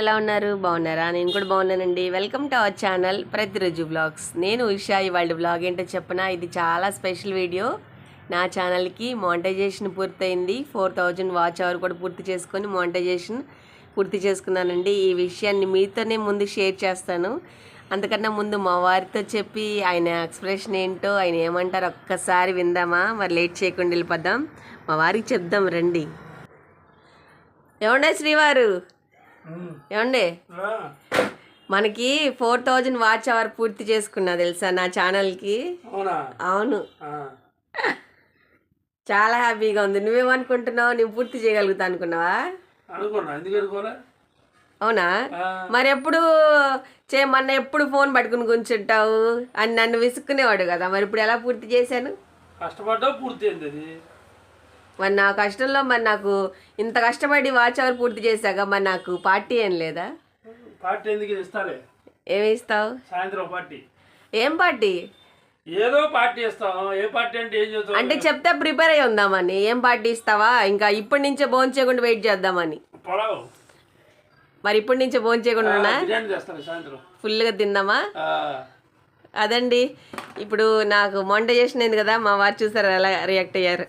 ఎలా ఉన్నారు? బాగున్నారా? నేను కూడా బాగున్నానండి. వెల్కమ్ టు అవర్ ఛానల్ ప్రతిరోజు బ్లాగ్స్ నేను ఉషా ఇవాళ బ్లాగ్ ఏంటో చెప్పనా? ఇది చాలా స్పెషల్ వీడియో నా ఛానల్కి మానిటైజేషన్ పూర్తయింది. ఫోర్ థౌజండ్ వాచ్ అవర్ కూడా పూర్తి చేసుకొని మానిటైజేషన్ పూర్తి చేసుకున్నానండి. ఈ విషయాన్ని మీతోనే ముందు షేర్ చేస్తాను. అంతకన్నా ముందు మా వారితో చెప్పి ఆయన ఎక్స్ప్రెషన్ ఏంటో ఆయన ఏమంటారు ఒక్కసారి విందామా? మరి లేట్ చేయకుండా వెళ్ళిపోదాం. మా వారికి చెప్దాం రండి. ఏమండే శ్రీవారు? ఏమండే? మనకి ఫోర్ థౌజండ్ వాచ్ అవర్ పూర్తి చేసుకున్నా తెలుసా నా ఛానల్కి? అవునా. చాలా హ్యాపీగా ఉంది. నువ్వేమనుకుంటున్నావు? నేను పూర్తి చేయగలుగుతా అనుకున్నావా? అవునా? మరి ఎప్పుడు చే మొన్న ఎప్పుడు ఫోన్ పట్టుకుని కూర్చుంటావు? అని నన్ను విసుక్కునేవాడు కదా. మరి ఇప్పుడు ఎలా పూర్తి చేశాను? కష్టపడ్డా పూర్తి మరి నా కష్టంలో మరి నాకు ఇంత కష్టపడి వాచ్ అవర్ పూర్తి చేశాక మరి నాకు పార్టీ ఏం లేదా? పార్టీ ఎందుకు ఇస్తాలే? ఏమి ఇస్తావు? సాయంత్రం పార్టీ. ఏం పార్టీ? ఏదో పార్టీ ఇస్తాం ఏ పార్టీ అంటే ఏం చేస్తాం అంటే చెప్తే ప్రిపేర్ అయి ఉందామని. ఏం పార్టీ ఇస్తావా? ఇంకా ఇప్పటి నుంచే భోజనం చేయకుండా వెయిట్ చేద్దామని. పొడవు మరి ఇప్పటి నుంచే భోజనం చేయకుండా ఉన్నా? సాయంత్రం. ఫుల్గా తిందామా? ఆ, అదండి. ఇప్పుడు నాకు మొంట చేసినది కదా మా వారు చూసారు ఎలా రియాక్ట్ అయ్యారు.